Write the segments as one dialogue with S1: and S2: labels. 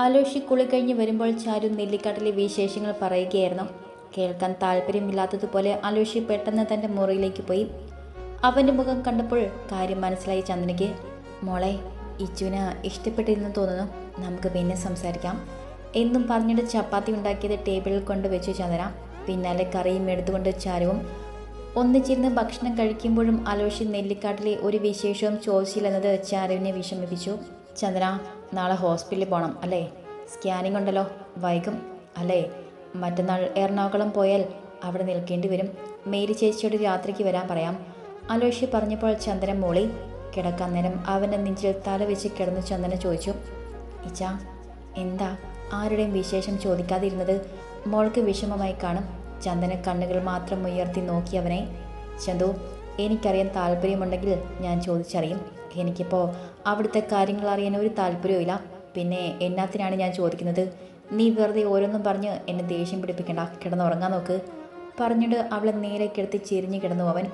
S1: അലോഷി കുളി കഴിഞ്ഞ് വരുമ്പോൾ ചാരു നെല്ലിക്കാട്ടിലെ വിശേഷങ്ങൾ പറയുകയായിരുന്നു. കേൾക്കാൻ താല്പര്യമില്ലാത്തതുപോലെ അലോഷി പെട്ടെന്ന് തന്റെ മുറിയിലേക്ക് പോയി. അവന്റെ മുഖം കണ്ടപ്പോൾ കാര്യം മനസ്സിലായി ചന്ദനയ്ക്ക്. മോളെ ഇച്ചുവിന് ഇഷ്ടപ്പെട്ടിരുന്നു തോന്നുന്നു. നമുക്ക് പിന്നെ സംസാരിക്കാം. എന്നും പറഞ്ഞിട്ട് ചപ്പാത്തി ഉണ്ടാക്കിയത് ടേബിളിൽ കൊണ്ട് വെച്ചു ചന്ദന. പിന്നാലെ കറിയും എടുത്തുകൊണ്ട് ചാരുവും ഒന്നിച്ചിരുന്ന് ഭക്ഷണം കഴിക്കുമ്പോഴും അലോഷി നെല്ലിക്കാട്ടിലെ ഒരു വിശേഷവും ചോദിച്ചില്ലെന്നത് ചാരുവിനെ വിഷമിപ്പിച്ചു. ചന്ദ്ര നാളെ ഹോസ്പിറ്റലിൽ പോകണം അല്ലേ? സ്കാനിംഗ് ഉണ്ടല്ലോ വൈകും അല്ലേ? മറ്റന്നാൾ എറണാകുളം പോയാൽ അവിടെ നിൽക്കേണ്ടി വരും. മേരി ചേച്ചിയോട് രാത്രിക്ക് വരാൻ പറയാം. അലോഷി പറഞ്ഞപ്പോൾ ചന്ദനം മോളി. കിടക്കാൻ നേരം അവന്റെ നെഞ്ചിൽ തല വെച്ച് കിടന്ന് ചന്ദന ചോദിച്ചു ഇച്ച എന്താ? ആരുടെയും വിശേഷം ചോദിക്കാതിരുന്നത്? മോൾക്ക് വിഷമമായി കാണും. ചന്ദന കണ്ണുകൾ മാത്രം ഉയർത്തി നോക്കിയവനെ ചന്തു എനിക്കറിയാൻ താല്പര്യമുണ്ടെങ്കിൽ ഞാൻ ചോദിച്ചറിയും. എനിക്കിപ്പോൾ അവിടുത്തെ കാര്യങ്ങൾ അറിയാൻ ഒരു താല്പര്യവുമില്ല. പിന്നെ എന്നാത്തിനാണ് ഞാൻ ചോദിക്കുന്നത്? നീ വെറുതെ ഓരോന്നും പറഞ്ഞ് എന്നെ ദേഷ്യം പിടിപ്പിക്കണ്ട. കിടന്നുറങ്ങാൻ നോക്ക്. പറഞ്ഞിട്ട് അവളെ നേരെ കിടത്തി ചെരിഞ്ഞ് കിടന്നു അവൻ.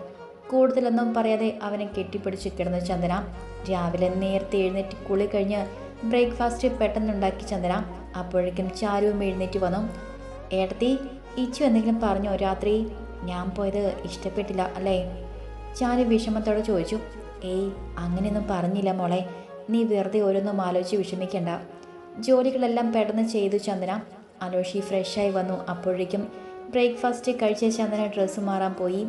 S1: കൂടുതലൊന്നും പറയാതെ അവനെ കെട്ടിപ്പിടിച്ച് കിടന്നു ചന്ദന. രാവിലെ നേരത്തെ എഴുന്നേറ്റ് കുളി കഴിഞ്ഞ് ബ്രേക്ക്ഫാസ്റ്റ് പെട്ടെന്നുണ്ടാക്കി ചന്ദന. അപ്പോഴേക്കും ചാരുവും എഴുന്നേറ്റ് വന്നു. ഏട്ടത്തി ഇച്ചു എന്തെങ്കിലും പറഞ്ഞോ രാത്രി? ഞാൻ പോയത് ഇഷ്ടപ്പെട്ടില്ല അല്ലേ? ചാരു വിഷമത്തോടെ ചോദിച്ചു. ഏയ് അങ്ങനെയൊന്നും പറഞ്ഞില്ല മോളെ. നീ വെറുതെ ഓരോന്നും ആലോചിച്ച് വിഷമിക്കണ്ട. ജോലികളെല്ലാം പെട്ടെന്ന് ചെയ്തു ചന്ദന. അലോഷി ഫ്രഷായി വന്നു. അപ്പോഴേക്കും ബ്രേക്ക്ഫാസ്റ്റ് കഴിച്ച ചന്ദന ഡ്രസ്സ് മാറാൻ പോയി.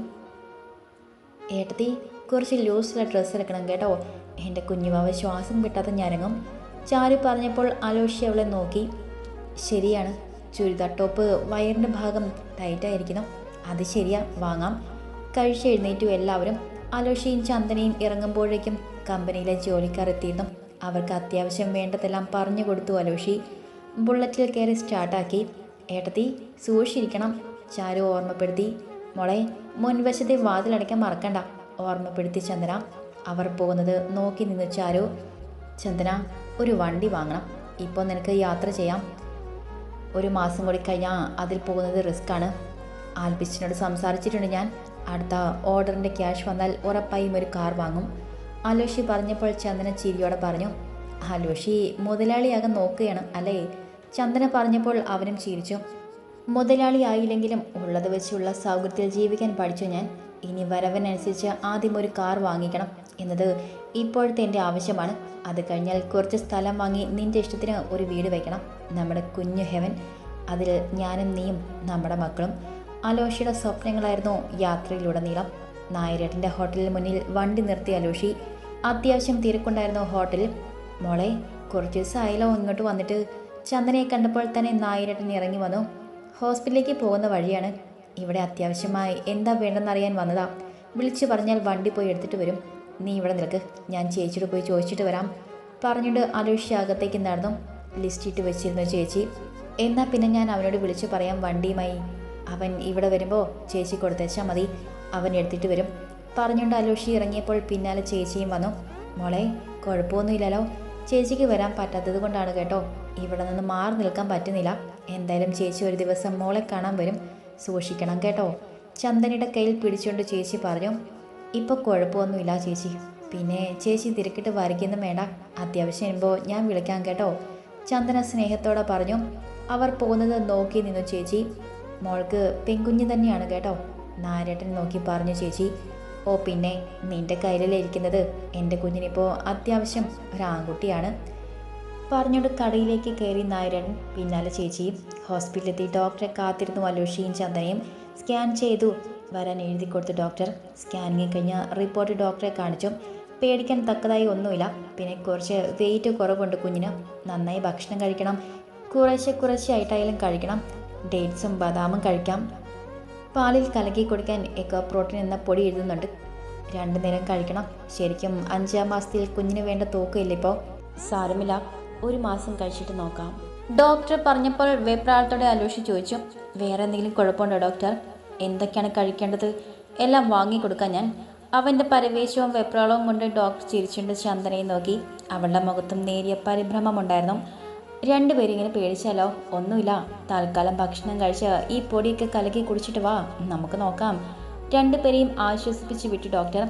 S1: ഏട്ടത്തി കുറച്ച് ലൂസിലെ ഡ്രസ്സ് എടുക്കണം കേട്ടോ. എന്റെ കുഞ്ഞുമാവ് ശ്വാസം കിട്ടാതെ ഞരങ്ങും. ചാരു പറഞ്ഞപ്പോൾ അലോഷി അവളെ നോക്കി. ശരിയാണ്. ചുരിദാർ ടോപ്പ് വയറിന്റെ ഭാഗം ടൈറ്റായിരിക്കണം അത് ശരിയാ. വാങ്ങാം. കഴിച്ചെഴുന്നേറ്റു എല്ലാവരും. അലോഷിയും ചന്ദനയും ഇറങ്ങുമ്പോഴേക്കും കമ്പനിയിലെ ജോലിക്കാർ അവർക്ക് അത്യാവശ്യം വേണ്ടതെല്ലാം പറഞ്ഞു കൊടുത്തു അലോഷി. ബുള്ളറ്റിൽ കയറി സ്റ്റാർട്ടാക്കി. ഏട്ടത്തി സൂക്ഷിച്ചിരിക്കണം ചാരു ഓർമ്മപ്പെടുത്തി. മോളെ മുൻവശത്തെ വാതിലടയ്ക്കാൻ മറക്കണ്ട ഓർമ്മപ്പെടുത്തി ചന്ദന. അവർ പോകുന്നത് നോക്കി നിന്ന് ചാരു. ചന്ദന ഒരു വണ്ടി വാങ്ങണം. ഇപ്പോൾ നിനക്ക് യാത്ര ചെയ്യാം. ഒരു മാസം കൂടി കഴിഞ്ഞാൽ അതിൽ പോകുന്നത് റിസ്ക്കാണ്. ആൽബിച്ചിനോട് സംസാരിച്ചിട്ടുണ്ട് ഞാൻ. അടുത്ത ഓർഡറിന്റെ ക്യാഷ് വന്നാൽ ഉറപ്പായും ഒരു കാർ വാങ്ങും. അലോഷി പറഞ്ഞപ്പോൾ ചന്ദന ചിരിയോടെ പറഞ്ഞു അലോഷി മുതലാളിയാകാൻ നോക്കുകയാണ് അല്ലേ? ചന്ദന പറഞ്ഞപ്പോൾ അവനും ചിരിച്ചു. മുതലാളി ആയില്ലെങ്കിലും ഉള്ളത് വെച്ചുള്ള സൗകര്യത്തിൽ ജീവിക്കാൻ പഠിച്ചു ഞാൻ. ഇനി വരവിനനുസരിച്ച് ആദ്യം ഒരു കാർ വാങ്ങിക്കണം എന്നത് ഇപ്പോഴത്തെ എന്റെ ആവശ്യമാണ്. അത് കഴിഞ്ഞാൽ കുറച്ച് സ്ഥലം വാങ്ങി നിന്റെ ഇഷ്ടത്തിന് ഒരു വീട് വയ്ക്കണം നമ്മുടെ കുഞ്ഞു ഹെവൻ അതിൽ ഞാനും നീയും നമ്മുടെ മക്കളും. അലോഷിയുടെ സ്വപ്നങ്ങളായിരുന്നു യാത്രയിലുടനീളം. നായരേട്ടന്റെ ഹോട്ടലിന് മുന്നിൽ വണ്ടി നിർത്തി അലോഷി. അത്യാവശ്യം തിരക്കുണ്ടായിരുന്നു ഹോട്ടൽ മോളെ കുറച്ച് ദിവസമായാലോ ഇങ്ങോട്ട് വന്നിട്ട്. ചന്ദനയെ കണ്ടപ്പോൾ തന്നെ നായരേട്ടൻ ഇറങ്ങി വന്നു. ഹോസ്പിറ്റലിലേക്ക് പോകുന്ന വഴിയാണ്. ഇവിടെ അത്യാവശ്യമായി എന്താ വേണ്ടെന്നറിയാൻ വന്നതാ. വിളിച്ചു പറഞ്ഞാൽ വണ്ടി പോയി എടുത്തിട്ട് വരും. നീ ഇവിടെ നിൽക്ക്. ഞാൻ ചേച്ചിയോട് പോയി ചോദിച്ചിട്ട് വരാം. പറഞ്ഞിട്ട് അലോഷി അകത്തേക്ക് നടന്നു. ലിസ്റ്റ് ഇട്ട് വെച്ചിരുന്നു ചേച്ചി. എന്നാൽ പിന്നെ ഞാൻ അവനോട് വിളിച്ചു പറയാം വണ്ടിയുമായി. അവൻ ഇവിടെ വരുമ്പോൾ ചേച്ചി കൊടുത്തേച്ചാൽ മതി. അവൻ എടുത്തിട്ട് വരും. പറഞ്ഞുകൊണ്ട് അലോഷി ഇറങ്ങിയപ്പോൾ പിന്നാലെ ചേച്ചിയും വന്നു. മോളെ കുഴപ്പമൊന്നുമില്ലല്ലോ. ചേച്ചിക്ക് വരാൻ പറ്റാത്തത് കൊണ്ടാണ് കേട്ടോ. ഇവിടെ നിന്ന് മാറി നിൽക്കാൻ പറ്റുന്നില്ല. എന്തായാലും ചേച്ചി ഒരു ദിവസം മോളെ കാണാൻ വരും. സൂക്ഷിക്കണം കേട്ടോ. ചന്ദനയുടെ കയ്യിൽ പിടിച്ചുകൊണ്ട് ചേച്ചി പറഞ്ഞു ഇപ്പോൾ കുഴപ്പമൊന്നുമില്ല ചേച്ചി. പിന്നെ ചേച്ചി തിരക്കിട്ട് വരയ്ക്കുന്നു വേണ്ട. അത്യാവശ്യം വരുമ്പോൾ ഞാൻ വിളിക്കാം കേട്ടോ. ചന്ദന സ്നേഹത്തോടെ പറഞ്ഞു അവർ പോകുന്നത് നോക്കി നിന്നു ചേച്ചി. മോൾക്ക് പെൺകുഞ്ഞ് തന്നെയാണ് കേട്ടോ. നാരേട്ടൻ നോക്കി പറഞ്ഞു ചേച്ചി ഓ പിന്നെ നിന്റെ കയ്യിലിരിക്കുന്നത് എന്റെ കുഞ്ഞിനിപ്പോൾ അത്യാവശ്യം ഒരു ആൺകുട്ടിയാണ്. പറഞ്ഞുകൊണ്ട് കടയിലേക്ക് കയറി നായരൻ പിന്നാലെ ചേച്ചിയും ഹോസ്പിറ്റലിലെത്തി. ഡോക്ടറെ കാത്തിരുന്നു അലോഷിയും ചന്ദനയും. സ്കാൻ ചെയ്തു. വരാൻ എഴുതി കൊടുത്തു ഡോക്ടർ. സ്കാനിങ് കഴിഞ്ഞ റിപ്പോർട്ട് ഡോക്ടറെ കാണിച്ചു. പേടിക്കാൻ തക്കതായി ഒന്നുമില്ല. പിന്നെ കുറച്ച് വെയിറ്റ് കുറവുണ്ട് കുഞ്ഞിന്. നന്നായി ഭക്ഷണം കഴിക്കണം. കുറേശ്ശെ കുറേശ്ശെ ആയിട്ടായാലും കഴിക്കണം. ഡേറ്റ്സും ബദാമും കഴിക്കാം. പാലിൽ കലക്കി കൊടുക്കാൻ എക്കോ പ്രോട്ടീൻ എന്ന പൊടി എഴുതുന്നുണ്ട്. രണ്ടു നേരം കഴിക്കണം. ശരിക്കും അഞ്ചാം മാസത്തിൽ കുഞ്ഞിന് വേണ്ട തൂക്കമില്ല ഇപ്പോൾ സാരമില്ല. ഒരു മാസം കഴിച്ചിട്ട് നോക്കാം. ഡോക്ടർ പറഞ്ഞപ്പോൾ വെപ്രാളത്തോടെ അലോഷി ചോദിച്ചു. വേറെ എന്തെങ്കിലും കുഴപ്പമുണ്ടോ ഡോക്ടർ? എന്തൊക്കെയാണ് കഴിക്കേണ്ടത്? എല്ലാം വാങ്ങിക്കൊടുക്കാം ഞാൻ. അവന്റെ പരവേശവും വെപ്രാളവും കൊണ്ട് ഡോക്ടർ ചിരിച്ചുകൊണ്ട് ചന്ദനയെ നോക്കി. അവളുടെ മുഖത്തും നേരിയ പരിഭ്രമമുണ്ടായിരുന്നു രണ്ടുപേരും ഇങ്ങനെ പേടിച്ചാലോ? ഒന്നുമില്ല. തൽക്കാലം ഭക്ഷണം കഴിച്ച് ഈ പൊടിയൊക്കെ കലക്കി കുടിച്ചിട്ട് വാ. നമുക്ക് നോക്കാം. രണ്ടുപേരെയും ആശ്വസിപ്പിച്ച് വിട്ടു ഡോക്ടർ.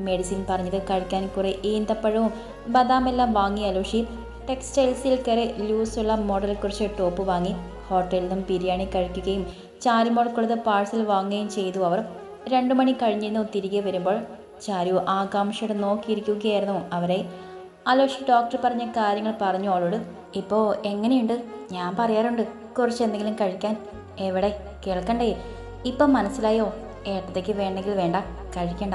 S1: മെഡിസിൻ പറഞ്ഞത് കഴിക്കാൻ കുറേ ഈന്തപ്പഴവും ബദാമെല്ലാം വാങ്ങി അലോഷി. ടെക്സ്റ്റൈൽസിൽ കയറി ലൂസുള്ള മോഡൽ കുറിച്ച് ടോപ്പ് വാങ്ങി. ഹോട്ടലിൽ നിന്നും ബിരിയാണി കഴിക്കുകയും ചാരുമോൾ കൊടുത്ത് പാഴ്സൽ വാങ്ങുകയും ചെയ്തു അവർ. രണ്ടു മണി കഴിഞ്ഞിരുന്നു തിരികെ വരുമ്പോൾ. ചാരു ആകാംക്ഷയോടെ നോക്കിയിരിക്കുകയായിരുന്നു അവരെ. അലോഷി ഡോക്ടർ പറഞ്ഞ കാര്യങ്ങൾ പറഞ്ഞു അവളോട്. ഇപ്പോൾ എങ്ങനെയുണ്ട്? ഞാൻ പറയാറുണ്ട് കുറച്ച് എന്തെങ്കിലും കഴിക്കാൻ. എവിടെ? കേൾക്കണ്ടേ? ഇപ്പം മനസ്സിലായോ? ഏട്ടത്തേക്ക് വേണ്ടെങ്കിൽ വേണ്ട കഴിക്കണ്ട.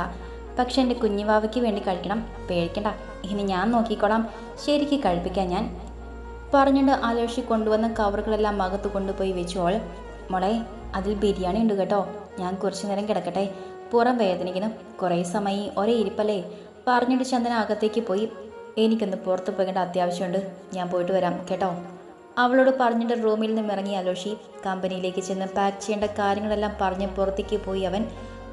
S1: പക്ഷെ എന്റെ കുഞ്ഞുവാവയ്ക്ക് വേണ്ടി കഴിക്കണം പേടിക്കണ്ട. ഇനി ഞാൻ നോക്കിക്കോളാം. ശരിക്ക് കഴിപ്പിക്കാം ഞാൻ. പറഞ്ഞുകൊണ്ട് ആലോചിച്ച് കൊണ്ടുവന്ന കവറുകളെല്ലാം അകത്ത് കൊണ്ടുപോയി വെച്ചോൾ മോളെ അതിൽ ബിരിയാണി ഉണ്ട് കേട്ടോ. ഞാൻ കുറച്ചു നേരം കിടക്കട്ടെ. പുറം വേദനിക്കുന്നു. കുറേ സമയം ഒരേ ഇരിപ്പല്ലേ? പറഞ്ഞിട്ട് ചന്ദന അകത്തേക്ക് പോയി. എനിക്കൊന്ന് പുറത്ത് പോകേണ്ട അത്യാവശ്യമുണ്ട്. ഞാൻ പോയിട്ട് വരാം കേട്ടോ? അവളോട് പറഞ്ഞിട്ട് റൂമിൽ നിന്നും ഇറങ്ങി അലോഷി. കമ്പനിയിലേക്ക് ചെന്ന് പാക്ക് ചെയ്യേണ്ട കാര്യങ്ങളെല്ലാം പറഞ്ഞ് പുറത്തേക്ക് പോയി അവൻ.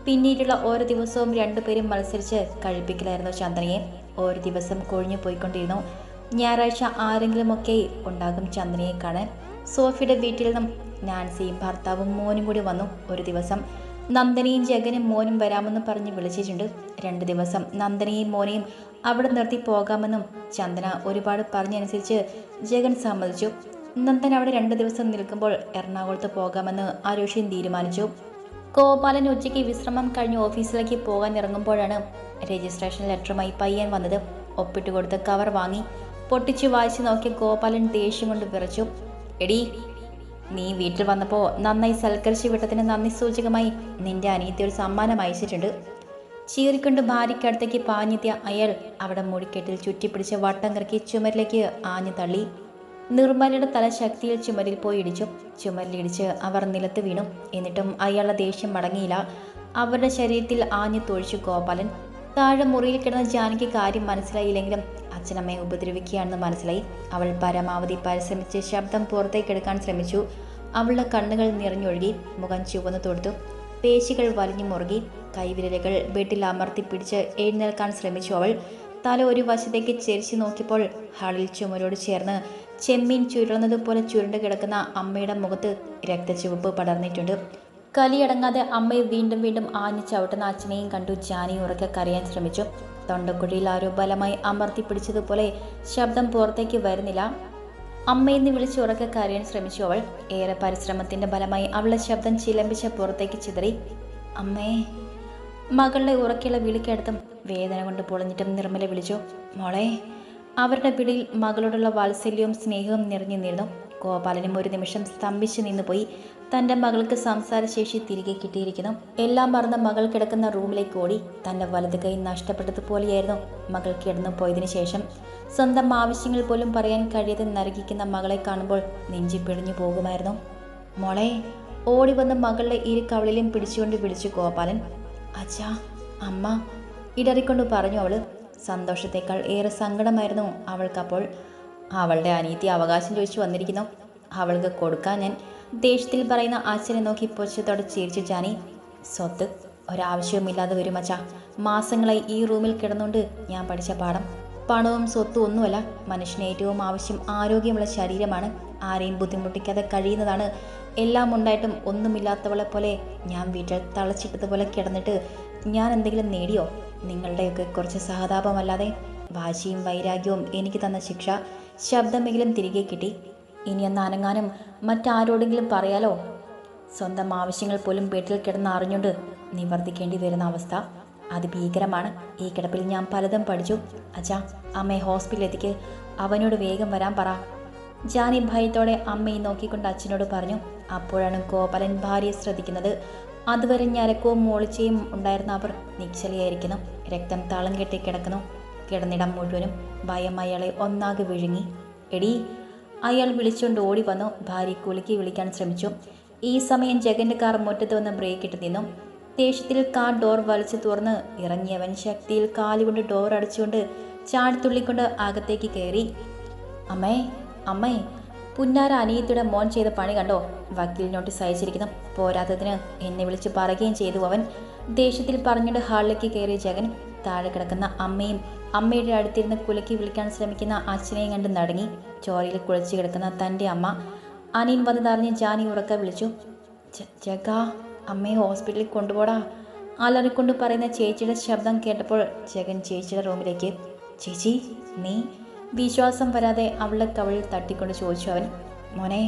S1: പിന്നീടുള്ള ഓരോ ദിവസവും രണ്ടുപേരും മത്സരിച്ച് കഴിപ്പിക്കലായിരുന്നു ചന്ദനയെ ഓരോ ദിവസം കൊഴിഞ്ഞു പോയിക്കൊണ്ടിരുന്നു. ഞായറാഴ്ച ആരെങ്കിലുമൊക്കെ ഉണ്ടാകും ചന്ദനയെ കാണാൻ. സോഫിയുടെ വീട്ടിൽ നിന്നും നാൻസിയും ഭർത്താവും മോനും കൂടി വന്നു ഒരു ദിവസം. നന്ദനയും ജഗനും മോനും വരാമെന്ന് പറഞ്ഞ് വിളിച്ചിട്ടുണ്ട്. രണ്ട് ദിവസം നന്ദനയും മോനെയും അവിടെ നിർത്തി പോകാമെന്നും ചന്ദന ഒരുപാട് പറഞ്ഞനുസരിച്ച് ജഗൻ സമ്മതിച്ചു. നന്ദൻ അവിടെ രണ്ട് ദിവസം നിൽക്കുമ്പോൾ എറണാകുളത്ത് പോകാമെന്ന് ആരോഷ്യം തീരുമാനിച്ചു. ഗോപാലൻ ഉച്ചയ്ക്ക് വിശ്രമം കഴിഞ്ഞ് ഓഫീസിലേക്ക് പോകാൻ ഇറങ്ങുമ്പോഴാണ് രജിസ്ട്രേഷൻ ലെറ്ററുമായി പയ്യൻ വന്നത്. ഒപ്പിട്ട് കൊടുത്ത് കവർ വാങ്ങി പൊട്ടിച്ചു വായിച്ചു നോക്കിയ ഗോപാലൻ ദേഷ്യം കൊണ്ട് വിറച്ചു. എടീ നീ വീട്ടിൽ വന്നപ്പോൾ നന്നായി സൽക്കരിച്ചു വിട്ടതിന് നന്ദി സൂചകമായി നിന്റെ അനിയത്തി ഒരു സമ്മാനം അയച്ചിട്ടുണ്ട്. ചീറിക്കൊണ്ട് ഭാര്യയ്ക്കടുത്തേക്ക് പാഞ്ഞെത്തിയ അയാൾ അവിടെ മുടിക്കെട്ടിൽ ചുറ്റിപ്പിടിച്ച് വട്ടം കറക്കി ചുമരിലേക്ക് ആഞ്ഞു തള്ളി. നിർമ്മലയുടെ തല ശക്തിയിൽ ചുമരിൽ പോയി ഇടിച്ചു. ചുമരിലിടിച്ച് അവർ നിലത്ത് വീണു. എന്നിട്ടും അയാളുടെ ദേഷ്യം മടങ്ങിയില്ല. അവരുടെ ശരീരത്തിൽ ആഞ്ഞു തൊഴിച്ചു ഗോപാലൻ. താഴെ മുറിയിൽ കിടന്ന ജാനകി കാര്യം മനസ്സിലായില്ലെങ്കിലും അച്ഛനമ്മയെ ഉപദ്രവിക്കുകയാണെന്ന് മനസ്സിലായി. അവൾ പരമാവധി പരിശ്രമിച്ച് ശബ്ദം പുറത്തേക്കെടുക്കാൻ ശ്രമിച്ചു. അവളുടെ കണ്ണുകൾ നിറഞ്ഞൊഴുകി മുഖം ചുവന്നു തൊടുത്തു. പേശികൾ വലിഞ്ഞു മുറുകി. കൈവിരലുകൾ വീട്ടിൽ അമർത്തി പിടിച്ച് എഴുന്നേൽക്കാൻ ശ്രമിച്ചു അവൾ. തല ഒരു വശത്തേക്ക് ചെരിച്ചു നോക്കിയപ്പോൾ ഹാളിൽ ചുമരോട് ചേർന്ന് ചെമ്മീൻ ചുരുളുന്നതുപോലെ ചുരുണ്ട് കിടക്കുന്ന അമ്മയുടെ മുഖത്ത് രക്തചുവപ്പ് പടർന്നിട്ടുണ്ട്. കലിയടങ്ങാതെ അമ്മയെ വീണ്ടും വീണ്ടും ആഞ്ഞു ചവിട്ടുന്ന അച്ഛനെയും കണ്ടു ജാനി ഉറക്കെ കരയാൻ ശ്രമിച്ചു. തൊണ്ടക്കുഴിയിൽ ആരോ ബലമായി അമർത്തി പിടിച്ചതുപോലെ ശബ്ദം പുറത്തേക്ക് വരുന്നില്ല. അമ്മയെന്ന് വിളിച്ച് ഉറക്കെ കരയാൻ ശ്രമിച്ചു അവൾ. ഏറെ പരിശ്രമത്തിന്റെ ഫലമായി അവളുടെ ശബ്ദം ചിലമ്പിച്ച പുറത്തേക്ക് ചിതറി. അമ്മേ മകളുടെ ഉറക്കെയുള്ള വിളിക്കടുത്തും വേദന കൊണ്ട് പൊളഞ്ഞിട്ടും നിർമ്മല വിളിച്ചു. മോളെ അവരുടെ പിടിയിൽ മകളോടുള്ള വാത്സല്യവും സ്നേഹവും നിറഞ്ഞു നിന്നു ഗോപാലനും ഒരു നിമിഷം സ്തംഭിച്ചു നിന്നുപോയി. തന്റെ മകൾക്ക് സംസാരശേഷി തിരികെ കിട്ടിയിരിക്കുന്നു. എല്ലാം മറന്ന് മകൾ കിടക്കുന്ന റൂമിലേക്ക് ഓടി തന്റെ വലത് കൈ നഷ്ടപ്പെട്ടതുപോലെയായിരുന്നു മകൾ കിടന്നു പോയതിനു ശേഷം. സ്വന്തം ആവശ്യങ്ങൾ പോലും പറയാൻ കഴിയാതെ നരകിക്കുന്ന മകളെ കാണുമ്പോൾ നെഞ്ചി പിടിഞ്ഞു പോകുമായിരുന്നു. മോളെ ഓടി വന്ന് മകളുടെ ഇരു കവളിലും പിടിച്ചുകൊണ്ട് വിളിച്ചു ഗോപാലൻ. അച്ഛാ അമ്മ ഇടറിക്കൊണ്ട് പറഞ്ഞു അവൾ സന്തോഷത്തേക്കാൾ ഏറെ സങ്കടമായിരുന്നു അവൾക്കപ്പോൾ. അവളുടെ അനീതി അവകാശം ചോദിച്ചു വന്നിരിക്കുന്നു. അവൾക്ക് കൊടുക്കാൻ ഞാൻ ദേഷ്യത്തിൽ പറയുന്ന അച്ഛനെ നോക്കി പൊച്ചത്തോടെ ചിരിച്ചു ജാനി. സ്വത്ത്? ഒരാവശ്യവുമില്ലാതെ വരും അച്ഛാ. മാസങ്ങളായി ഈ റൂമിൽ കിടന്നുകൊണ്ട് ഞാൻ പഠിച്ച പാഠം. പണവും സ്വത്തും ഒന്നുമല്ല മനുഷ്യന് ഏറ്റവും ആവശ്യം ആരോഗ്യമുള്ള ശരീരമാണ്. ആരെയും ബുദ്ധിമുട്ടിക്കാതെ കഴിയുന്നതാണ്. എല്ലാം ഉണ്ടായിട്ടും ഒന്നുമില്ലാത്തവളെ പോലെ ഞാൻ വീട്ടിൽ തളച്ചിട്ടതുപോലെ കിടന്നിട്ട് ഞാൻ എന്തെങ്കിലും നേടിയോ? നിങ്ങളുടെയൊക്കെ കുറച്ച് സഹതാപമല്ലാതെ വാശിയും വൈരാഗ്യവും എനിക്ക് തന്ന ശിക്ഷ ശബ്ദമെങ്കിലും തിരികെ കിട്ടി. ഇനി അനങ്ങാനും മറ്റാരോടെങ്കിലും പറയാലോ? സ്വന്തം ആവശ്യങ്ങൾ പോലും വീട്ടിൽ കിടന്ന് അറിഞ്ഞുകൊണ്ട് നിവർത്തിക്കേണ്ടി വരുന്ന അവസ്ഥ അത് ഭീകരമാണ് ഈ കിടപ്പിൽ ഞാൻ പലതും പഠിച്ചു. അച്ഛാ അമ്മയെ ഹോസ്പിറ്റലിൽ എത്തിക്ക്. അവനോട് വേഗം വരാൻ പറ. ജാനി ഭയത്തോടെ അമ്മയെ നോക്കിക്കൊണ്ട് അച്ഛനോട് പറഞ്ഞു അപ്പോഴാണ് ഗോപാലൻ ഭാര്യയെ ശ്രദ്ധിക്കുന്നത്. അതുവരെ ഞരക്കവും മൂളിച്ചയും ഉണ്ടായിരുന്ന അവർ നിശ്ചലയായിരിക്കുന്നു. രക്തം താളം കെട്ടി കിടക്കുന്നു. കിടന്നിടം മുഴുവനും ഭയം അയാളെ ഒന്നാകെ വിഴുങ്ങി. എടീ അയാൾ വിളിച്ചുകൊണ്ട് ഓടി വന്നു ഭാര്യ കുലുക്കി വിളിക്കാൻ ശ്രമിച്ചു. ഈ സമയം ജഗന്റെ കാർ മുറ്റത്ത് വന്ന് ബ്രേക്ക് ഇട്ട് നിന്നു. ദേഷ്യത്തിൽ കാർ ഡോർ വലിച്ചു തുറന്ന് ഇറങ്ങിയവൻ ശക്തിയിൽ കാലുകൊണ്ട് ഡോർ അടിച്ചുകൊണ്ട് ചാടിത്തുള്ളിക്കൊണ്ട് അകത്തേക്ക് കയറി. അമ്മേ അമ്മേ പുന്നാര അനിയത്തിയുടെ മോൻ ചെയ്ത പണി കണ്ടോ? വക്കീൽ നോട്ടീസ് അയച്ചിരിക്കുന്നു. പോരാത്തതിന് എന്നെ വിളിച്ച് പറയുകയും ചെയ്തു അവൻ. ദേഷ്യത്തിൽ പറഞ്ഞിട്ട് ഹാളിലേക്ക് കയറിയ ജഗൻ താഴെ കിടക്കുന്ന അമ്മയും അമ്മയുടെ അടുത്തിരുന്ന് കുലക്കി വിളിക്കാൻ ശ്രമിക്കുന്ന അച്ഛനെയും കണ്ട് നടങ്ങി ചോരയിൽ കുളിച്ച് കിടക്കുന്ന തന്റെ അമ്മ അനിയൻ വന്നതറിഞ്ഞ് ജാനി ഉറക്ക വിളിച്ചു ജഗ അമ്മയെ ഹോസ്പിറ്റലിൽ കൊണ്ടുപോടാ. അലറിക്കൊണ്ട് പറയുന്ന ചേച്ചിയുടെ ശബ്ദം കേട്ടപ്പോൾ ജഗൻ ചേച്ചിയുടെ റൂമിലേക്ക് ചേച്ചി നീ? വിശ്വാസം വരാതെ അവളുടെ കവളിൽ തട്ടിക്കൊണ്ട് ചോദിച്ചു അവൻ മോനെ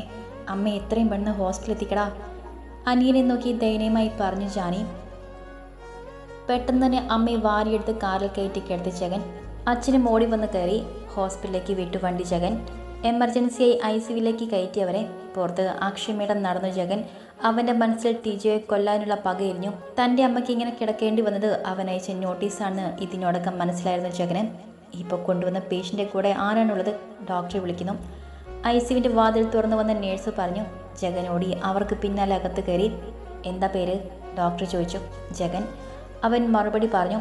S1: അമ്മ എത്രയും പെണ്ണ് ഹോസ്പിറ്റലിൽ എത്തിക്കടാ. അനിയനെ നോക്കി ദയനീയമായി പറഞ്ഞു ജാനി പെട്ടെന്ന് തന്നെ അമ്മയെ വാരിയെടുത്ത് കാറിൽ കയറ്റി കിടത്തി ചകൻ അച്ഛനും ഓടി വന്ന് കയറി ഹോസ്പിറ്റലിലേക്ക് വിട്ടു വണ്ടി ജഗൻ. എമർജൻസിയായി ഐ സിയുവിലേക്ക് കയറ്റിയവരെ പുറത്ത് അക്ഷമേടം നടന്നു ജഗൻ. അവന്റെ മനസ്സിൽ ടിജോയെ കൊല്ലാനുള്ള പകയിരിഞ്ഞു തന്റെ അമ്മയ്ക്ക് ഇങ്ങനെ കിടക്കേണ്ടി വന്നത് അവൻ അയച്ച നോട്ടീസാണെന്ന് ഇതിനോടൊക്കം മനസ്സിലായിരുന്നു ജഗന്. ഇപ്പോൾ കൊണ്ടുവന്ന പേഷ്യന്റെ കൂടെ ആരാണുള്ളത്? ഡോക്ടറെ വിളിക്കുന്നു. ഐ സിവിന്റെ വാതിൽ തുറന്നു വന്ന നേഴ്സ് പറഞ്ഞു ജഗനോടി അവർക്ക് പിന്നാലെ അകത്ത് കയറി. എന്താ പേര്? ഡോക്ടർ ചോദിച്ചു. ജഗൻ. അവൻ മറുപടി പറഞ്ഞു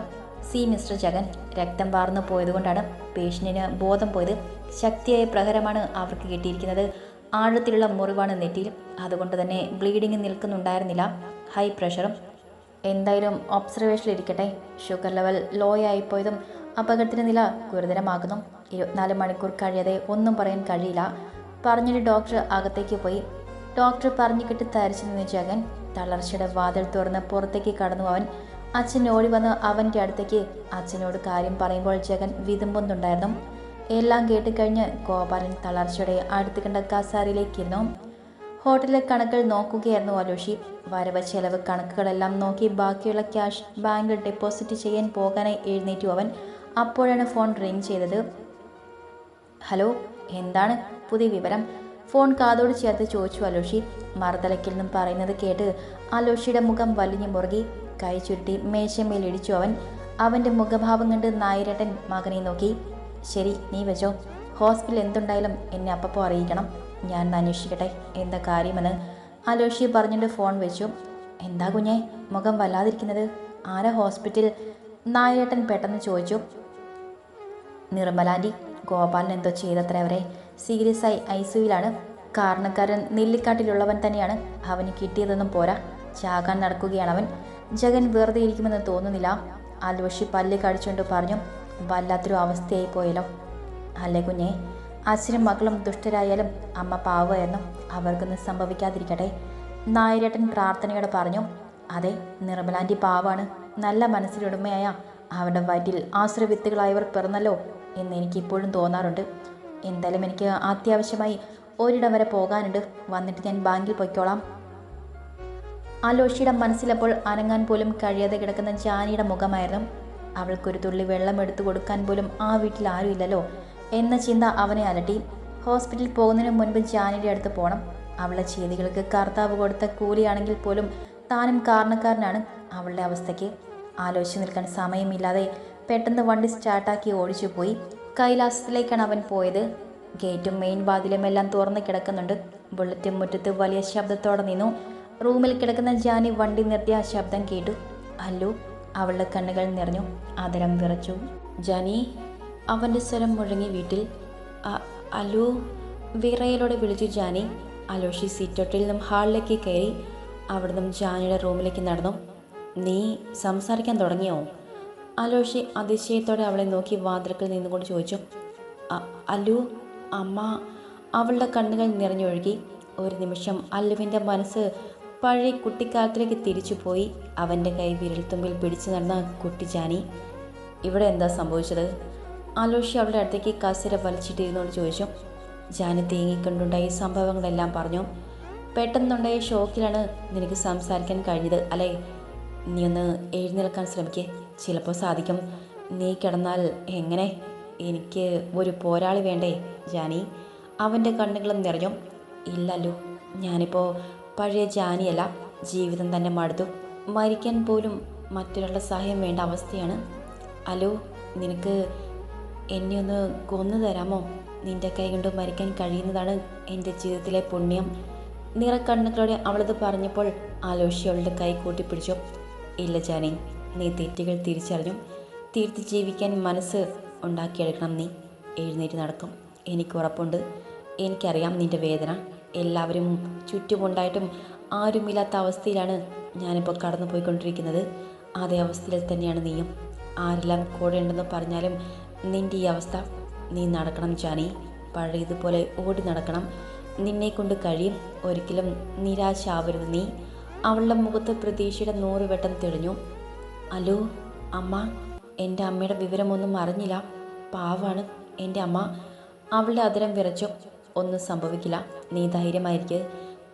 S1: സി മിസ്റ്റർ ജഗൻ രക്തം വാർന്നു പോയതുകൊണ്ടാണ് പേഷ്യന്റിന് ബോധം പോയത്. ശക്തിയായ പ്രഹരമാണ് അവർക്ക് കിട്ടിയിരിക്കുന്നത്. ആഴത്തിലുള്ള മുറിവാണ് നെറ്റിയിൽ. അതുകൊണ്ട് തന്നെ ബ്ലീഡിങ് നിൽക്കുന്നുണ്ടായിരുന്നില്ല. ഹൈ പ്രഷറും. എന്തായാലും ഒബ്സർവേഷനിൽ ഇരിക്കട്ടെ. ഷുഗർ ലെവൽ ലോ ആയിപ്പോയതും അപകടത്തിന് നില ഗുരുതരമാകുന്നു. ഇരുപത്തിനാല് മണിക്കൂർ കഴിയാതെ ഒന്നും പറയാൻ കഴിയില്ല. പറഞ്ഞിട്ട് ഡോക്ടർ അകത്തേക്ക് പോയി. ഡോക്ടർ പറഞ്ഞു കിട്ടി തരിച്ചു നിന്ന് ജഗൻ. തളർച്ചയുടെ വാതിൽ തുറന്ന് പുറത്തേക്ക് കടന്നു അവൻ. അച്ഛൻ ഓടി വന്ന് അവന്റെ അടുത്തേക്ക് അച്ഛനോട് കാര്യം പറയുമ്പോൾ ജഗൻ വിതുമ്പുന്നുണ്ടായിരുന്നു. എല്ലാം കേട്ടുകഴിഞ്ഞ് ഗോപാലൻ തളർച്ചയുടെ അടുത്ത് കണ്ട കസാരയിലേക്കിരുന്നു. ഹോട്ടലിലെ കണക്കുകൾ നോക്കുകയായിരുന്നു അലോഷി. വരവ് ചെലവ് കണക്കുകളെല്ലാം നോക്കി ബാക്കിയുള്ള ക്യാഷ് ബാങ്കിൽ ഡെപ്പോസിറ്റ് ചെയ്യാൻ പോകാനായി എഴുന്നേറ്റു അവൻ. അപ്പോഴാണ് ഫോൺ റിങ് ചെയ്തത്. ഹലോ എന്താണ് പുതിയ വിവരം? ഫോൺ കാതോട് ചേർത്ത് ചോദിച്ചു അലോഷി. മറുതലക്കിൽ നിന്നും പറയുന്നത് കേട്ട് അലോഷിയുടെ മുഖം വലിഞ്ഞു മുറുകി. കൈ ചുരുട്ടി മേശമേൽ ഇടിച്ചു അവൻ. അവന്റെ മുഖഭാവം കണ്ട് നായരട്ടൻ മകനെ നോക്കി. ശരി നീ വെച്ചോ. ഹോസ്പിറ്റലിൽ എന്തുണ്ടായാലും എന്നെ അപ്പപ്പോൾ അറിയിക്കണം. ഞാൻ അന്വേഷിക്കട്ടെ. എന്താ കാര്യമെന്ന്? അലോഷി പറഞ്ഞിട്ട് ഫോൺ വെച്ചു. എന്താ കുഞ്ഞെ? മുഖം വല്ലാതിരിക്കുന്നത്? ആരാ ഹോസ്പിറ്റൽ നായരട്ടൻ പെട്ടെന്ന് ചോദിച്ചു. നിർമ്മലാന്റി ഗോപാലൻ എന്തോ ചെയ്തത്ര അവരെ? സീരിയസ് ആയി ഐ സിയുവിലാണ് കാരണക്കാരൻ നെല്ലിക്കാട്ടിലുള്ളവൻ തന്നെയാണ് അവന് കിട്ടിയതെന്നും പോരാ. ചാകാൻ നടക്കുകയാണ് അവൻ ജഗൻ വെറുതെ ഇരിക്കുമെന്ന് തോന്നുന്നില്ല. അൽവഷി പല്ല് കടിച്ചുകൊണ്ട് പറഞ്ഞു വല്ലാത്തൊരു അവസ്ഥയായി പോയല്ലോ. അല്ലേ കുഞ്ഞെ? അച്ഛനും മക്കളും ദുഷ്ടരായാലും അമ്മ പാവമായിരുന്നു. അവർക്കൊന്നും സംഭവിക്കാതിരിക്കട്ടെ. നായരേട്ടൻ പ്രാർത്ഥനയോടെ പറഞ്ഞു അതെ നിർമ്മലാന്റെ പാവാണ്. നല്ല മനസ്സിലുടമയായ അവരുടെ വയറ്റിൽ ആശ്രവിത്തുകളായവർ പിറന്നല്ലോ എന്ന് എനിക്കിപ്പോഴും തോന്നാറുണ്ട്. എന്തായാലും എനിക്ക് അത്യാവശ്യമായി ഒരിടം വരെ പോകാനുണ്ട്. വന്നിട്ട് ഞാൻ ബാങ്കിൽ പൊയ്ക്കോളാം. ലോഷിയുടെ മനസ്സിലപ്പോൾ അനങ്ങാൻ പോലും കഴിയാതെ കിടക്കുന്ന ജാനിയുടെ മുഖമായിരുന്നു. അവൾക്കൊരു തുള്ളി വെള്ളം എടുത്തു കൊടുക്കാൻ പോലും ആ വീട്ടിൽ ആരുമില്ലല്ലോ എന്ന ചിന്ത അവനെ അലട്ടി. ഹോസ്പിറ്റലിൽ പോകുന്നതിന് മുൻപ് ജാനിയുടെ അടുത്ത് പോകണം അവളുടെ ചെയ്തികൾക്ക് കർത്താവ് കൊടുത്ത കൂലിയാണെങ്കിൽ പോലും താനും കാരണക്കാരനാണ് അവളുടെ അവസ്ഥയ്ക്ക്. ആലോചിച്ച് നിൽക്കാൻ സമയമില്ലാതെ പെട്ടെന്ന് വണ്ടി സ്റ്റാർട്ടാക്കി ഓടിച്ചു പോയി. കൈലാസത്തിലേക്കാണ് അവൻ പോയത്. ഗേറ്റും മെയിൻ വാതിലും എല്ലാം തുറന്ന് കിടക്കുന്നുണ്ട്. ബുള്ളറ്റ് മുറ്റത്ത് വലിയ ശബ്ദത്തോടെ നിന്നു. റൂമിൽ കിടക്കുന്ന ജാനി വണ്ടി നിർത്തിയ ശബ്ദം കേട്ടു. അല്ലു അവളുടെ കണ്ണുകൾ നിറഞ്ഞു. അതരം വിറച്ചു. ജാനി അവന്റെ സ്വരം മുഴങ്ങി വീട്ടിൽ. അലു വിറയലോടെ വിളിച്ചു ജാനി. അലോഷി സീറ്റോട്ടിൽ നിന്നും ഹാളിലേക്ക് കയറി അവിടുന്ന് ജാനിയുടെ റൂമിലേക്ക് നടന്നു. നീ സംസാരിക്കാൻ തുടങ്ങിയോ? അലോഷി അതിശയത്തോടെ അവളെ നോക്കി വാതിൽക്കൽ നിന്നുകൊണ്ട് ചോദിച്ചു അലു അല്ലു അമ്മ അവളുടെ കണ്ണുകൾ നിറഞ്ഞൊഴുകി. ഒരു നിമിഷം അല്ലുവിന്റെ മനസ്സ് പഴയ കുട്ടിക്കാലത്തിലേക്ക് തിരിച്ചുപോയി അവന്റെ കൈ വിരൽത്തുമ്പിൽ പിടിച്ചു നടന്ന കുട്ടി ജാനി ഇവിടെ എന്താ സംഭവിച്ചത്? ആലോഷി അവളുടെ അടുത്തേക്ക് കസര വലിച്ചിട്ടിരുന്നോട് ചോദിച്ചു ജാനി തേങ്ങിക്കൊണ്ടുണ്ടായ സംഭവങ്ങളെല്ലാം പറഞ്ഞു? പെട്ടെന്നുണ്ടായ ഷോക്കിലാണ് നിനക്ക് സംസാരിക്കാൻ കഴിഞ്ഞത് അല്ലേ? നീ ഒന്ന് എഴുന്നേൽക്കാൻ ശ്രമിക്കേ. ചിലപ്പോൾ സാധിക്കും. നീ കിടന്നാൽ എങ്ങനെ? എനിക്ക് ഒരു പോരാളി വേണ്ടേ ജാനി? അവന്റെ കണ്ണുകളും നിറഞ്ഞു. ഇല്ലല്ലോ ഞാനിപ്പോൾ പഴയ ജാനിയല്ല. ജീവിതം തന്നെ മടുത്തു. മരിക്കാൻ പോലും മറ്റൊരാളുടെ സഹായം വേണ്ട അവസ്ഥയാണ്. അലോ നിനക്ക് എന്നെ ഒന്ന് കൊന്നു തരാമോ? നിന്റെ കൈ കൊണ്ട് മരിക്കാൻ കഴിയുന്നതാണ് എന്റെ ജീവിതത്തിലെ പുണ്യം. നിറക്കണ്ണുകളോടെ അവളത് പറഞ്ഞപ്പോൾ ആലോഷി അവളുടെ കൈ കൂട്ടിപ്പിടിച്ചു. ഇല്ല ജാനി നീ തെറ്റുകൾ തിരിച്ചറിഞ്ഞു തീർത്ത് ജീവിക്കാൻ മനസ്സ് ഉണ്ടാക്കിയെടുക്കണം നീ. എഴുന്നേറ്റ് നടക്കും. എനിക്ക് ഉറപ്പുണ്ട്. എനിക്കറിയാം നിന്റെ വേദന. എല്ലാവരും ചുറ്റുമുണ്ടായിട്ടും ആരുമില്ലാത്ത അവസ്ഥയിലാണ് ഞാനിപ്പോൾ കടന്നു പോയിക്കൊണ്ടിരിക്കുന്നത് അതേ അവസ്ഥയിൽ തന്നെയാണ് നീയും. ആരെല്ലാം കൂടെ ഉണ്ടെന്ന് പറഞ്ഞാലും നിന്റെ ഈ അവസ്ഥ നീ നടക്കണം ജാനി. പഴയതുപോലെ ഓടി നടക്കണം. നിന്നെ കൊണ്ട് കഴിയും. ഒരിക്കലും നിരാശ ആവരുത് നീ. അവളുടെ മുഖത്ത് പ്രതീക്ഷയുടെ നൂറ് വട്ടം തെളിഞ്ഞു. അലോ അമ്മ എന്റെ അമ്മയുടെ വിവരമൊന്നും അറിഞ്ഞില്ല. പാവാണ് എന്റെ അമ്മ. അവളുടെ അതിരം വിറച്ചോ ഒന്നും സംഭവിക്കില്ല. നീ ധൈര്യമായിരിക്കുക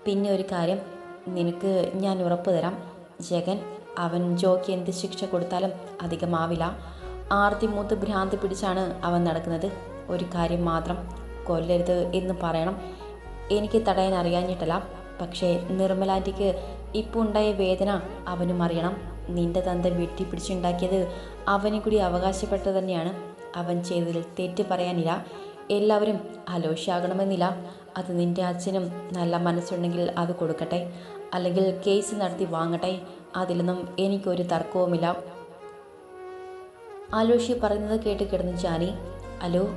S1: പിന്നെ ഒരു കാര്യം നിനക്ക് ഞാൻ ഉറപ്പ് തരാം. ജഗൻ അവൻ ജോക്ക് എന്ത് ശിക്ഷ കൊടുത്താലും അധികമാവില്ല. ആർത്തി മൂത്ത് ഭ്രാന്തി പിടിച്ചാണ് അവൻ നടക്കുന്നത്. ഒരു കാര്യം മാത്രം കൊല്ലരുത് എന്ന് പറയണം. എനിക്ക് തടയാൻ അറിയാഞ്ഞിട്ടല്ല. പക്ഷേ നിർമ്മലാന്റിക്ക് ഇപ്പോൾ ഉണ്ടായ വേദന അവനും അറിയണം. നിന്റെ തന്ത വെട്ടിപ്പിടിച്ചുണ്ടാക്കിയത് അവനെ കൂടി അവകാശപ്പെട്ടത് തന്നെയാണ്. അവൻ ചെയ്തതിൽ തെറ്റ് പറയാനില്ല. എല്ലാവരും അലോഷ്യാകണമെന്നില്ല അത് നിന്റെ അച്ഛനും നല്ല മനസ്സുണ്ടെങ്കിൽ അത് കൊടുക്കട്ടെ. അല്ലെങ്കിൽ കേസ് നടത്തി വാങ്ങട്ടെ. അതിലൊന്നും എനിക്കൊരു തർക്കവുമില്ല. ആലോഷി പറയുന്നത് കേട്ട് കിടന്നു ജാനി അലോ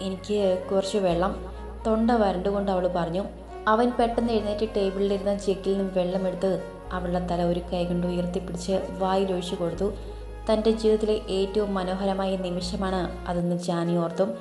S1: എനിക്ക് കുറച്ച് വെള്ളം. തൊണ്ട വരണ്ടുകൊണ്ട് അവൾ പറഞ്ഞു. അവൻ പെട്ടെന്ന് എഴുന്നേറ്റ് ടേബിളിലിരുന്ന ചെക്കിൽ നിന്നും വെള്ളമെടുത്ത് അവളുടെ തല ഒരു കൈ കൊണ്ട് ഉയർത്തിപ്പിടിച്ച് വായിലൊഴിച്ചു കൊടുത്തു. തന്റെ ജീവിതത്തിലെ ഏറ്റവും മനോഹരമായ നിമിഷമാണ് അതെന്ന് ജാനി ഓർത്തും.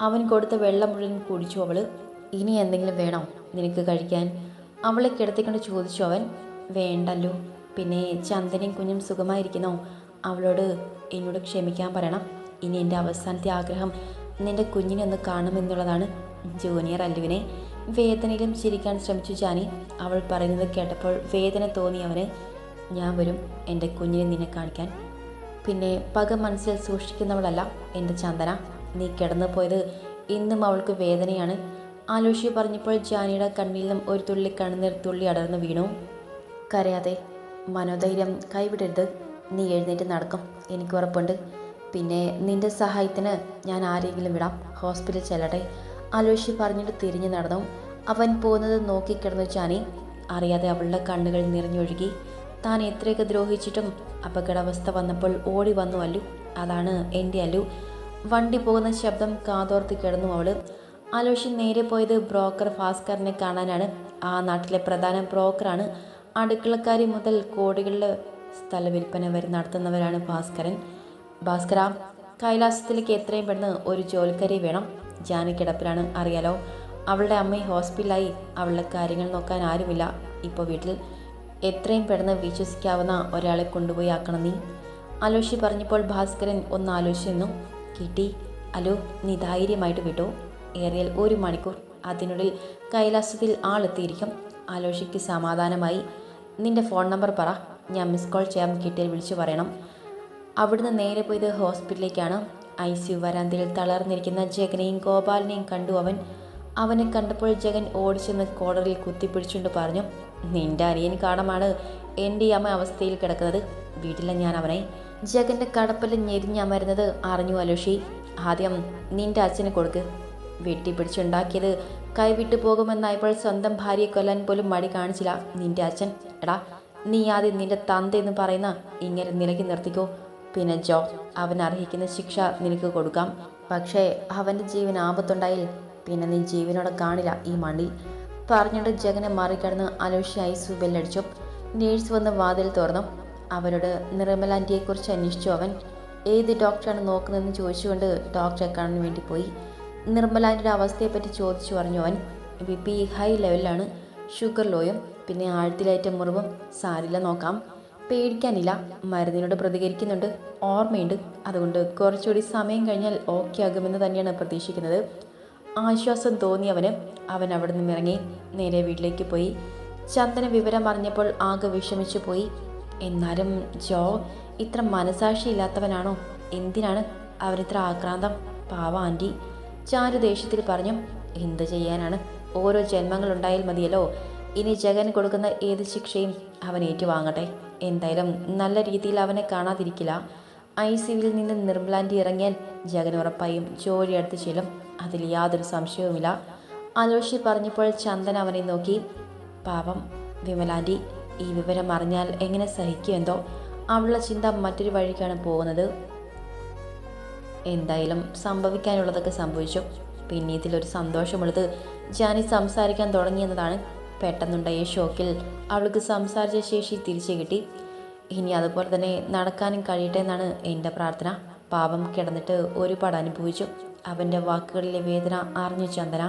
S1: അവൻ കൊടുത്ത വെള്ളം മുഴുവൻ കുടിച്ചു അവൾ. ഇനി എന്തെങ്കിലും വേണോ? നിനക്ക് കഴിക്കാൻ? അവളെ കിടത്തിക്കൊണ്ട് ചോദിച്ചു അവൻ. വേണ്ടല്ലോ. പിന്നെ ചന്ദനയും കുഞ്ഞും സുഖമായിരിക്കുന്നോ? അവളോട് എന്നോട് ക്ഷമിക്കാൻ പറയണം. ഇനി എന്റെ അവസാനത്തെ ആഗ്രഹം നിന്റെ കുഞ്ഞിനെ ഒന്ന് കാണുമെന്നുള്ളതാണ്. ജൂനിയർ അല്ലുവിനെ വേദനയിലും ചിരിക്കാൻ ശ്രമിച്ചു ജാനി. അവൾ പറയുന്നത് കേട്ടപ്പോൾ വേദന തോന്നി അവന്. ഞാൻ വരും. എന്റെ കുഞ്ഞിനെ നിന്നെ കാണിക്കാൻ. പിന്നെ പക മനസ്സിൽ സൂക്ഷിക്കുന്നവളല്ല എന്റെ ചന്ദന. നീ കിടന്നു പോയത് ഇന്നും അവൾക്ക് വേദനയാണ്. ആലോഷി പറഞ്ഞപ്പോൾ ജാനിയുടെ കണ്ണിൽ നിന്നും ഒരു തുള്ളി കണ്ണുനീർ തുള്ളി അടർന്നു വീണു. കരയാതെ മനോധൈര്യം കൈവിടരുത്. നീ എഴുന്നേറ്റ് നടക്കും. എനിക്ക് ഉറപ്പുണ്ട്. പിന്നെ നിന്റെ സഹായത്തിന് ഞാൻ ആരെങ്കിലും വിടാം. ഹോസ്പിറ്റലിൽ ചെല്ലട്ടെ. ആലോഷി പറഞ്ഞിട്ട് തിരിഞ്ഞു നടന്നു. അവൻ പോകുന്നത് നോക്കിക്കിടന്നു ചാനി. അറിയാതെ അവളുടെ കണ്ണുകൾ നിറഞ്ഞൊഴുകി. താൻ എത്രയൊക്കെ ദ്രോഹിച്ചിട്ടും അപകടാവസ്ഥ വന്നപ്പോൾ ഓടി വന്നു അല്ലു. അതാണ് എന്റെ അല്ലു. വണ്ടി പോകുന്ന ശബ്ദം കാതോർത്ത് കിടന്നു അവൾ ആലോഷി നേരെ പോയത് ബ്രോക്കർ ഭാസ്കറിനെ കാണാനാണ്. ആ നാട്ടിലെ പ്രധാന ബ്രോക്കറാണ്. അടുക്കളക്കാരി മുതൽ കോടികളുടെ സ്ഥല വിൽപ്പന വരെ നടത്തുന്നവരാണ് ഭാസ്കരൻ. ഭാസ്കര കൈലാസത്തിലേക്ക് എത്രയും പെട്ടെന്ന് ഒരു ജോലിക്കാരി വേണം. ജാനി കിടപ്പിലാണ്. അറിയാലോ അവളുടെ അമ്മ ഹോസ്പിറ്റലായി അവളുടെ കാര്യങ്ങൾ നോക്കാൻ ആരുമില്ല. ഇപ്പോൾ വീട്ടിൽ എത്രയും പെട്ടെന്ന് വിശ്വസിക്കാവുന്ന ഒരാളെ കൊണ്ടുപോയി ആക്കണം നീ. അലോഷി പറഞ്ഞപ്പോൾ ഭാസ്കരൻ ഒന്ന് ആലോചിച്ചു കിട്ടി അലോ നീ ധൈര്യമായിട്ട് വിട്ടു. ഏറിയാൽ ഒരു മണിക്കൂർ അതിനുള്ളിൽ കൈലാസത്തിൽ ആളെത്തിയിരിക്കും. ആലോഷിക്ക് സമാധാനമായി. നിന്റെ ഫോൺ നമ്പർ പറ. ഞാൻ മിസ് കോൾ ചെയ്യാൻ കിട്ടിയാൽ വിളിച്ചു പറയണം. അവിടുന്ന് നേരെ പോയത് ഹോസ്പിറ്റലിലേക്കാണ്. ഐ സി വരാന്തയിൽ തളർന്നിരിക്കുന്ന ജഗനെയും ഗോപാലിനെയും കണ്ടു അവൻ. അവനെ കണ്ടപ്പോൾ ജഗൻ ഓടിച്ചെന്ന് കോടറിൽ കുത്തിപ്പിടിച്ചുകൊണ്ട് പറഞ്ഞു നിന്റെ അനിയൻ കാണമാണ് എന്റെ അമ്മ അവസ്ഥയിൽ കിടക്കുന്നത്. വീട്ടിലെ ഞാൻ അവനെ. ജഗന്റെ കടപ്പൽ ഞെരിഞ്ഞമരുന്നത് അറിഞ്ഞു അലോഷി. ആദ്യം നിന്റെ അച്ഛന് കൊടുക്ക്. വെട്ടിപ്പിടിച്ചുണ്ടാക്കിയത് കൈവിട്ടു പോകുമെന്നായപ്പോൾ സ്വന്തം ഭാര്യയെ കൊല്ലാൻ പോലും മടി കാണിച്ചില്ല നിന്റെ അച്ഛൻ. എടാ നീ ആദ്യം നിന്റെ തന്ത എന്ന് പറയുന്ന ഇങ്ങനെ നിലയ്ക്ക് നിർത്തിക്കോ. പിന്നെ ജോ അവൻ അർഹിക്കുന്ന ശിക്ഷ നിനക്ക് കൊടുക്കാം. പക്ഷേ അവന്റെ ജീവൻ ആപത്തുണ്ടായിൽ പിന്നെ നീ ജീവനോടെ കാണില്ല ഈ മണ്ണിൽ. പറഞ്ഞിട്ട് ജഗനെ മറികടന്ന് അലോഷിയായി സുബെല്ലടിച്ചു നേഴ്സ് വന്ന് വാതിൽ തുറന്നു. അവരോട് നിർമ്മല ആന്റിയെക്കുറിച്ച് അന്വേഷിച്ചു അവൻ. ഏത് ഡോക്ടറാണ് നോക്കുന്നതെന്ന് ചോദിച്ചുകൊണ്ട് ഡോക്ടറെ കാണാൻ വേണ്ടി പോയി. നിർമ്മല അവസ്ഥയെപ്പറ്റി ചോദിച്ചു പറഞ്ഞു അവൻ. ബി പി ഹൈ ലെവലിലാണ്. ഷുഗർ ലോയും പിന്നെ ആഴത്തിലേറ്റ മുറിവും സാരില്ല നോക്കാം. പേടിക്കാനില്ല. മരുന്നിനോട് പ്രതികരിക്കുന്നുണ്ട്. ഓർമ്മയുണ്ട്. അതുകൊണ്ട് കുറച്ചുകൂടി സമയം കഴിഞ്ഞാൽ ഓക്കെ ആകുമെന്ന് തന്നെയാണ് പ്രതീക്ഷിക്കുന്നത്. ആശ്വാസം തോന്നിയവന് അവൻ അവിടെ നിന്ന് ഇറങ്ങി നേരെ വീട്ടിലേക്ക് പോയി. ചന്ദന വിവരം അറിഞ്ഞപ്പോൾ ആകെ വിഷമിച്ചു പോയി. എന്നാലും ജോ ഇത്ര മനസാക്ഷിയില്ലാത്തവനാണോ എന്തിനാണ് അവനിത്ര ആക്രാന്തം? പാവ ആന്റി ചാരു ദേഷ്യത്തിൽ പറഞ്ഞു എന്ത് ചെയ്യാനാണ്? ഓരോ ജന്മങ്ങളുണ്ടായാൽ മതിയല്ലോ. ഇനി ജഗൻ കൊടുക്കുന്ന ഏത് ശിക്ഷയും അവൻ ഏറ്റുവാങ്ങട്ടെ. എന്തായാലും നല്ല രീതിയിൽ അവനെ കാണാതിരിക്കില്ല. ഐ സിയിൽ നിന്ന് നിർമ്മലാന്റെ ഇറങ്ങിയാൽ ജഗൻ ഉറപ്പായും ജോലി എടുത്ത് ചെല്ലും. അതിൽ യാതൊരു സംശയവുമില്ല. അലോഷി പറഞ്ഞപ്പോൾ ചന്ദൻ അവനെ നോക്കി. പാപം വിമലാന്റി ഈ വിവരം അറിഞ്ഞാൽ എങ്ങനെ സഹിക്കുമെന്തോ അവളുടെ ചിന്ത മറ്റൊരു വഴിക്കാണ് പോകുന്നത്. എന്തായാലും സംഭവിക്കാനുള്ളതൊക്കെ സംഭവിച്ചു. പിന്നെ ഇതിലൊരു സന്തോഷമുള്ളത് ജാനി സംസാരിക്കാൻ തുടങ്ങിയെന്നതാണ് പെട്ടെന്നുണ്ടായ ഷോക്കിൽ അവൾക്ക് സംസാരിച്ച ശേഷി തിരിച്ചു കിട്ടി. ഇനി അതുപോലെ തന്നെ നടക്കാനും കഴിയട്ടെ എന്നാണ് എന്റെ പ്രാർത്ഥന. പാപം കിടന്നിട്ട് ഒരുപാട് അനുഭവിച്ചു. അവന്റെ വാക്കുകളിലെ വേദന അറിഞ്ഞു ചന്ദന.